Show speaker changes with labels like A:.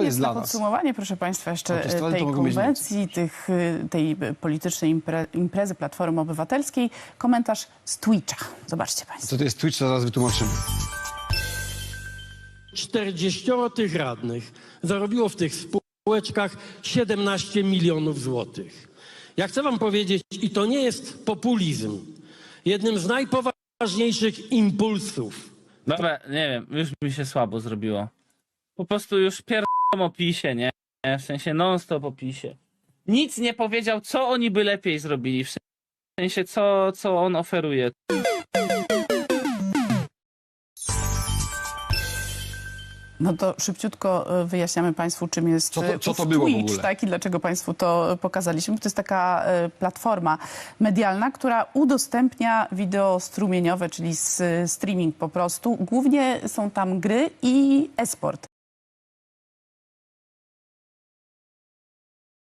A: To jest dla nas.
B: podsumowanie, proszę Państwa, jeszcze
A: festiwale
B: tej konwencji, tych, y, tej politycznej impre, imprezy Platformy Obywatelskiej. Komentarz z Twitcha. Zobaczcie Państwo.
A: Co to jest Twitch, to zaraz wytłumaczymy.
C: 40 tych radnych zarobiło w tych spółeczkach 17 milionów złotych. Ja chcę wam powiedzieć, i to nie jest populizm, jednym z najpoważniejszych impulsów
D: Dobra, nie wiem, już mi się słabo zrobiło. Po prostu już pierdolą o PiSie, nie? W sensie non-stop o PiSie. Nic nie powiedział, co oni by lepiej zrobili. W sensie, co, co on oferuje.
B: No to szybciutko y, wyjaśniamy Państwu, czym jest
A: Co to-
B: y,
A: co to było w
B: Twitch,
A: ogóle?
B: tak, i dlaczego Państwu to pokazaliśmy. To jest taka y, platforma medialna, która udostępnia wideo strumieniowe, czyli streaming po prostu. Głównie są tam gry i e-sport.